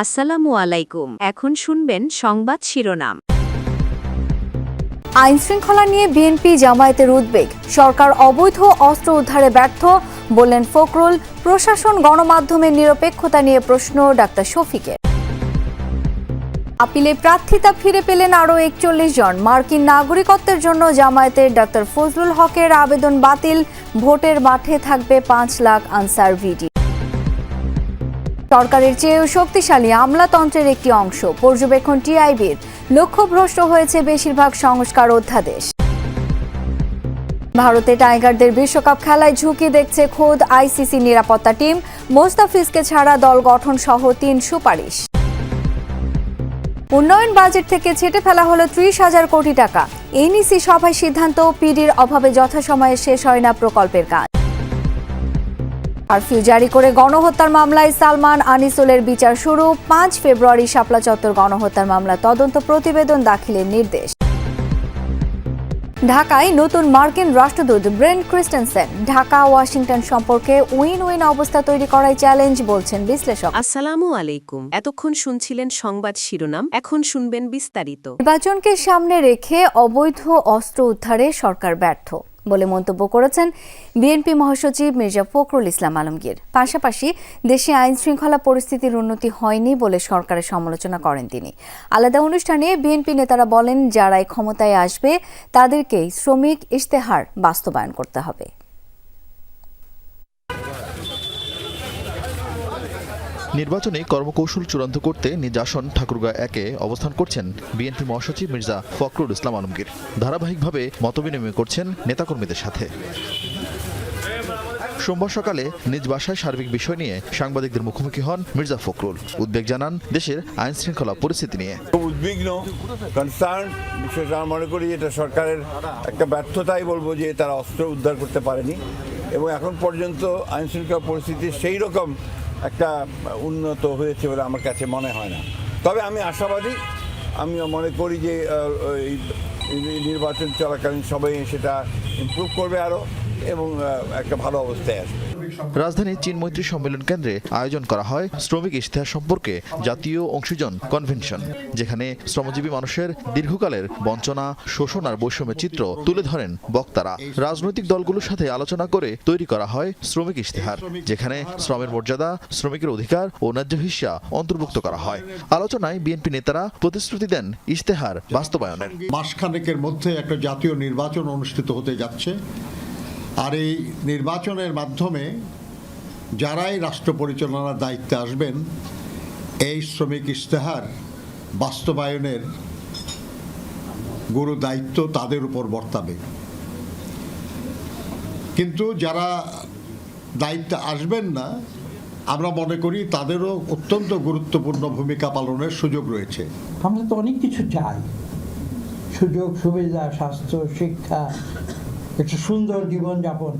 আসসালামু আলাইকুম। এখন শুনবেন সংবাদ শিরোনাম। আইন শৃঙ্খলা নিয়ে বিএনপি জামায়াতের উদ্বেগ। সরকার অবৈধ অস্ত্র উদ্ধারে ব্যর্থ, বললেন ফখরুল। প্রশাসন গণমাধ্যমের নিরপেক্ষতা নিয়ে প্রশ্ন ডাক্তার শফিকের আপিলে প্রার্থিতা ফিরে পেলেন আরও একচল্লিশ জন। মার্কিন নাগরিকত্বের জন্য জামায়াতের ডাক্তার ফজলুল হকের আবেদন বাতিল। ভোটের মাঠে থাকবে পাঁচ লাখ আনসার ভিডি। সরকারের চেয়েও শক্তিশালী আমলাতন্ত্রের একটি অংশ। পর্যবেক্ষণ টিআইবির লক্ষ্যভ্রষ্ট হয়েছে বেশিরভাগ সংস্কার অধ্যাদেশ। ভারতে টাইগারদের বিশ্বকাপ খেলায় ঝুঁকি দেখছে খোদ আইসিসি নিরাপত্তা টিম। মোস্তাফিজকে ছাড়া দল গঠন সহ তিন সুপারিশ। উন্নয়ন বাজেট থেকে ছেটে ফেলা হলো ত্রিশ হাজার কোটি টাকা। এনইসি সভায় সিদ্ধান্ত, পিডির অভাবে যথাসময়ে শেষ হয় না প্রকল্পের কাজ। কারফিউ জারি করে গণহত্যার মামলায় সালমান আনিসুলের বিচার শুরু। পাঁচ ফেব্রুয়ারি শাপলা চত্বর গণহত্যার মামলা তদন্ত প্রতিবেদন দাখিলের নির্দেশ। ঢাকায় নতুন মার্কিন রাষ্ট্রদূত ব্রেন ক্রিস্টেনসেন। ঢাকা ওয়াশিংটন সম্পর্কে উইন উইন অবস্থা তৈরি করাই চ্যালেঞ্জ বলছেন বিশ্লেষক। আসসালামু আলাইকুম। এতক্ষণ শুনছিলেন সংবাদ শিরোনাম এখন শুনবেন বিস্তারিত। নির্বাচনকে সামনে রেখে অবৈধ অস্ত্র উদ্ধারে সরকার ব্যর্থ। বলে মন্তব্য করেছেন বিএনপি মহাসচিব মির্জা ফখরুল ইসলাম আলমগীর। পাশাপাশি দেশে আইন শৃঙ্খলা পরিস্থিতির উন্নতি হয়নি বলে সরকারের সমালোচনা করেন তিনি। আলাদা অনুষ্ঠানে বিএনপি নেতারা বলেন যারাই ক্ষমতায় আসবে, তাদেরকেই শ্রমিক ইশতেহার বাস্তবায়ন করতে হবে। নির্বাচনে কর্মকৌশল চূড়ান্ত করতে নিজ আসন ঠাকুরগাঁ একে অবস্থান করছেন বিএনপি মহাসচিব মির্জা ফখরুল ইসলাম আলমগীর। ধারাবাহিকভাবে মতবিনিময় করছেন নেতাকর্মীদের সাথে। সোমবার সকালে নিজ বাসায় সার্বিক বিষয় নিয়ে সাংবাদিকদের মুখোমুখি হন মির্জা ফখরুল। উদ্বেগ জানান দেশের আইন শৃঙ্খলা পরিস্থিতি নিয়ে। উদ্বিগ্ন কনসার্ন বিশেষ আমরা মনে করি এটা সরকারের একটা ব্যর্থতাই বলব যে তারা অস্ত্র উদ্ধার করতে পারেনি। এবং এখন পর্যন্ত আইন শৃঙ্খলা পরিস্থিতি সেই রকম একটা উন্নত হয়েছে বলে আমার কাছে মনে হয় না। তবে আমি আশাবাদী আমি মনে করি যে এই নির্বাচন চলাকালীন সবাই সেটা ইম্প্রুভ করবে আরও এবং একটা ভালো অবস্থায় আসবে। রাজধানীর চীন মৈত্রী সম্মেলন কেন্দ্রে আয়োজন করা হয় শ্রমিক ইশতেহার সম্পর্কে জাতীয় অংশীজন কনভেনশন, যেখানে শ্রমজীবী মানুষের দীর্ঘকালের বঞ্চনা, শোষণ আর বৈষম্যের চিত্র তুলে ধরেন বক্তারা। রাজনৈতিক দলগুলোর সাথে আলোচনা করে তৈরি করা হয় শ্রমিক ইশতেহার, যেখানে শ্রমের মর্যাদা, শ্রমিকের অধিকার ও ন্যায্য হিস্যা অন্তর্ভুক্ত করা হয়। আলোচনায় বিএনপি নেতারা প্রতিশ্রুতি দেন ইশতেহার বাস্তবায়নের। মাসখানেকের মধ্যে একটা জাতীয় নির্বাচন অনুষ্ঠিত হতে যাচ্ছে। আর এই নির্বাচনের মাধ্যমে যারাই রাষ্ট্র পরিচালনার দায়িত্বে আসবেন, এই শ্রমিক ইশতেহার বাস্তবায়নের গুরু দায়িত্ব তাদের উপর বর্তাবে। কিন্তু যারা দায়িত্বে আসবেন না, আমরা মনে করি তাদেরও অত্যন্ত গুরুত্বপূর্ণ ভূমিকা পালনের সুযোগ রয়েছে। আমরা তো অনেক কিছু চাই। সুযোগ, সুবিধা, স্বাস্থ্য, শিক্ষা একটা সুন্দর জীবনযাপন।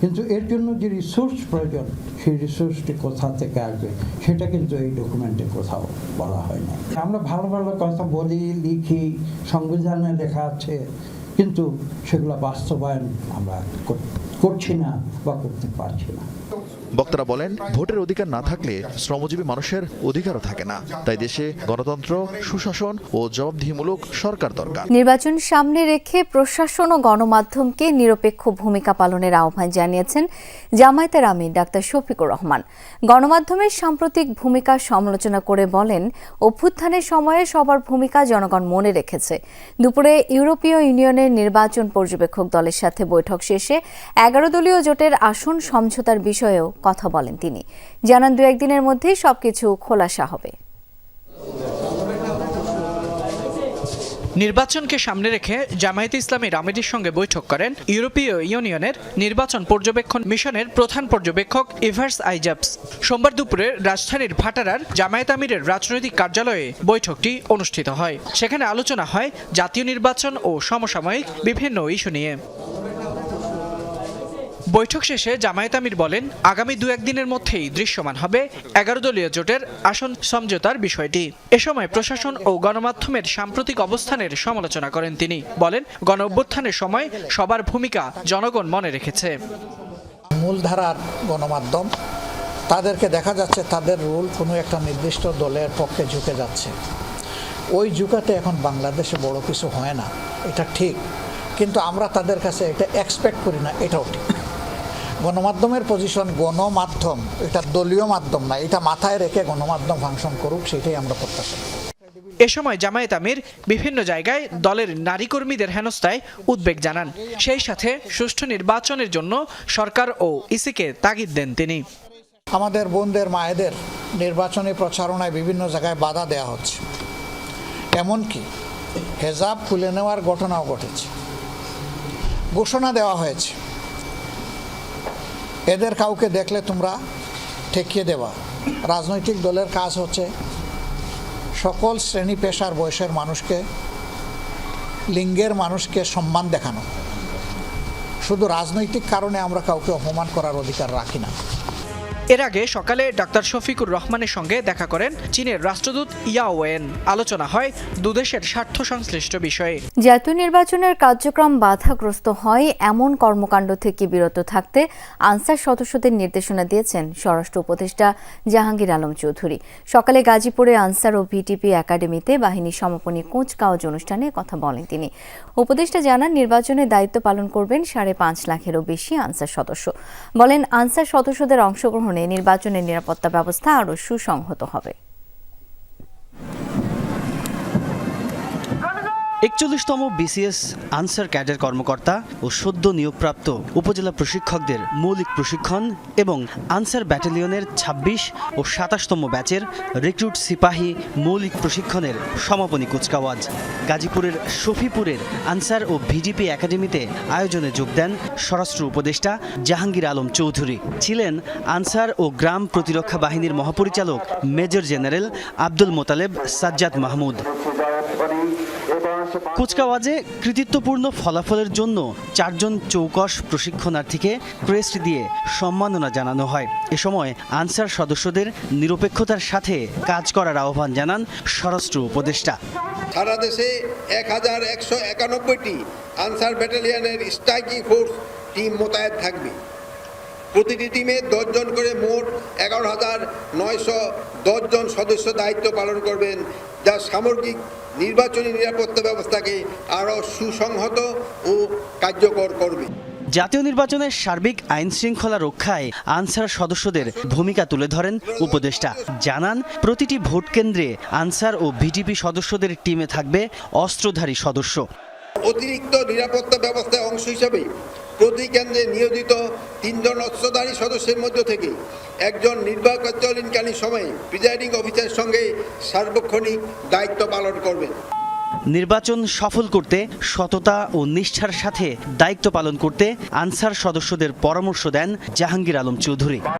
কিন্তু এর জন্য যে রিসোর্স প্রয়োজন, সেই রিসোর্সটি কোথা থেকে আসবে? সেটা কিন্তু এই ডকুমেন্টে কোথাও বলা হয় না। আমরা ভালো ভালো কথা বলি, লিখি, সংবিধানে লেখা আছে, কিন্তু সেগুলো বাস্তবায়ন আমরা করছি না বা করতে পারছি না। বক্তারা বলেন, ভোটের অধিকার না থাকলে শ্রমজীবী মানুষের অধিকারও থাকে না। তাই দেশে গণতন্ত্র, সুশাসন ও জবাবদিহিমূলক সরকার দরকার। নির্বাচন সামনে রেখে প্রশাসন ও গণমাধ্যমকে নিরপেক্ষ ভূমিকা পালনের আহ্বান জানিয়েছেন জামায়াতের আমির ডাক্তার শফিকুর রহমান। গণমাধ্যমের সাম্প্রতিক ভূমিকা সমালোচনা করে বলেন, অভ্যুত্থানের সময়ে সবার ভূমিকা জনগণ মনে রেখেছে। দুপুরে ইউরোপীয় ইউনিয়নের নির্বাচন পর্যবেক্ষক দলের সাথে বৈঠক শেষে এগারো দলীয় জোটের আসন সমঝোতার বিষয়েও কথা বলেন তিনি। জানান দু একদিনের মধ্যেই সবকিছু খোলাসা হবে। নির্বাচনকে সামনে রেখে জামায়াতে ইসলামী আমিরের সঙ্গে বৈঠক করেন ইউরোপীয় ইউনিয়নের নির্বাচন পর্যবেক্ষণ মিশনের প্রধান পর্যবেক্ষক ইভার্স আইজাপস। সোমবার দুপুরে রাজধানীর ভাটারার জামায়াত আমিরের রাজনৈতিক কার্যালয়ে বৈঠকটি অনুষ্ঠিত হয়। সেখানে আলোচনা হয় জাতীয় নির্বাচন ও সমসাময়িক বিভিন্ন ইস্যু নিয়ে। বৈঠক শেষে জামায়াত আমির বলেন, আগামী দু একদিনের মধ্যেই দৃশ্যমান হবে এগারো দলীয় জোটের আসন সমঝোতার বিষয়টি। এ সময় প্রশাসন ও গণমাধ্যমের সাম্প্রতিক অবস্থানের সমালোচনা করেন তিনি। বলেন গণ অভ্যুত্থানের সময় সবার ভূমিকা জনগণ মনে রেখেছে। মূলধারার গণমাধ্যম, তাদেরকে দেখা যাচ্ছে তাদের রোল কোনো একটা নির্দিষ্ট দলের পক্ষে ঝুঁকে যাচ্ছে। ওই ঝুঁকাতে এখন বাংলাদেশে বড় কিছু হয় না, এটা ঠিক। কিন্তু আমরা তাদের কাছে এটা এক্সপেক্ট করি না, এটাও ঠিক। গণমাধ্যমের পজিশন গণমাধ্যম এটা দলীয় মাধ্যম না এটা মাথায় রেখে গণমাধ্যম ফাংশন করুক সেটাই আমরা প্রত্যাশা। এ সময় জামায়াত আমির বিভিন্ন জায়গায় দলের নারী কর্মীদের হেনস্থায় উদ্বেগ জানান। সেই সাথে সুষ্ঠু নির্বাচনের জন্য সরকার ও ইসিকে তাগিদ দেন তিনি। আমাদের বোনদের মায়েদের নির্বাচনী প্রচারণায় বিভিন্ন জায়গায় বাধা দেওয়া হচ্ছে। এমনকি হেজাব খুলে নেওয়ার ঘটনাও ঘটেছে। ঘোষণা দেওয়া হয়েছে। এদের কাউকে দেখলে তোমরা ঠেকিয়ে দেওয়া রাজনৈতিক দলের কাজ হচ্ছে সকল শ্রেণি পেশার বয়সের মানুষকে, লিঙ্গের মানুষকে সম্মান দেখানো। শুধু রাজনৈতিক কারণে আমরা কাউকে অপমান করার অধিকার রাখি না। এর আগে সকালে ডাক্তার শফিকুর রহমানের সঙ্গে দেখা করেন চীনের রাষ্ট্রদূত ইয়াওয়েন আলোচনা হয় দুদেশের স্বার্থ সংশ্লিষ্ট বিষয়ে। জাতীয় নির্বাচনের কার্যক্রম বাধাগ্রস্ত হয় এমন কর্মকাণ্ড থেকে বিরত থাকতে আনসার সদস্যদের নির্দেশনা দিয়েছেন স্বরাষ্ট্র উপদেষ্টা জাহাঙ্গীর আলম চৌধুরী। সকালে গাজীপুরে আনসার ও ভিটিপি একাডেমিতে বাহিনী সমাপনী কুচকাওয়াজ অনুষ্ঠানে কথা বলেন তিনি। উপদেষ্টা জানান, নির্বাচনে দায়িত্ব পালন করবেন সাড়ে পাঁচ লাখেরও বেশি আনসার সদস্য। বলেন, আনসার সদস্যদের অংশগ্রহণে নির্বাচনের নিরাপত্তা ব্যবস্থা আরও সুসংহত হবে। একচল্লিশতম বিসিএস আনসার ক্যাডার কর্মকর্তা ও সদ্য নিয়োগপ্রাপ্ত উপজেলা প্রশিক্ষকদের মৌলিক প্রশিক্ষণ এবং আনসার ব্যাটালিয়নের ২৬ ও সাতাশতম ব্যাচের রিক্রুট সিপাহী মৌলিক প্রশিক্ষণের সমাপনী কুচকাওয়াজ। গাজীপুরের শফিপুরের আনসার ও ভিডিপি একাডেমিতে আয়োজনে যোগ দেন স্বরাষ্ট্র উপদেষ্টা জাহাঙ্গীর আলম চৌধুরী। ছিলেন আনসার ও গ্রাম প্রতিরক্ষা বাহিনীর মহাপরিচালক মেজর জেনারেল আব্দুল মোতালেব সাজ্জাদ মাহমুদ। কুচকাওয়াজে কৃতিত্বপূর্ণ ফলাফলের জন্য চারজন চৌকস প্রশিক্ষণার্থীকে ক্রেস্ট দিয়ে সম্মাননা জানানো হয়। এ সময় আনসার সদস্যদের নিরপেক্ষতার সাথে কাজ করার আহ্বান জানান স্বরাষ্ট্র উপদেষ্টা। সারা দেশে এক হাজার একশো একানব্বইটি আনসার ব্যাটালিয়নের স্ট্রাইকিং ফোর্স টিম মোতায়েন থাকবে। প্রতিটি টিমে দশজন করে মোট এগারো হাজার নয়শো দশজন সদস্য দায়িত্ব পালন করবেন যা সামগ্রিক নির্বাচনী নিরাপত্তা ব্যবস্থাকে আরও সুসংহত ও কার্যকর করবে। জাতীয় নির্বাচনের সার্বিক আইন শৃঙ্খলা রক্ষায় আনসার সদস্যদের ভূমিকা তুলে ধরেন উপদেষ্টা। জানান প্রতিটি ভোট কেন্দ্রে আনসার ও ভিটিপি সদস্যদের টিমে থাকবে অস্ত্রধারী সদস্য। অতিরিক্ত নিরাপত্তা ব্যবস্থার অংশ হিসাবে প্রতি কেন্দ্রে নিয়োজিত তিনজন অস্ত্রধারী সদস্যের মধ্য থেকে একজন নির্বাচনকালীন সময়ে প্রিজাইডিং অফিসারের সঙ্গে সার্বক্ষণিক দায়িত্ব পালন করবেন। নির্বাচন সফল করতে সততা ও নিষ্ঠার সাথে দায়িত্ব পালন করতে আনসার সদস্যদের পরামর্শ দেন জাহাঙ্গীর আলম চৌধুরী।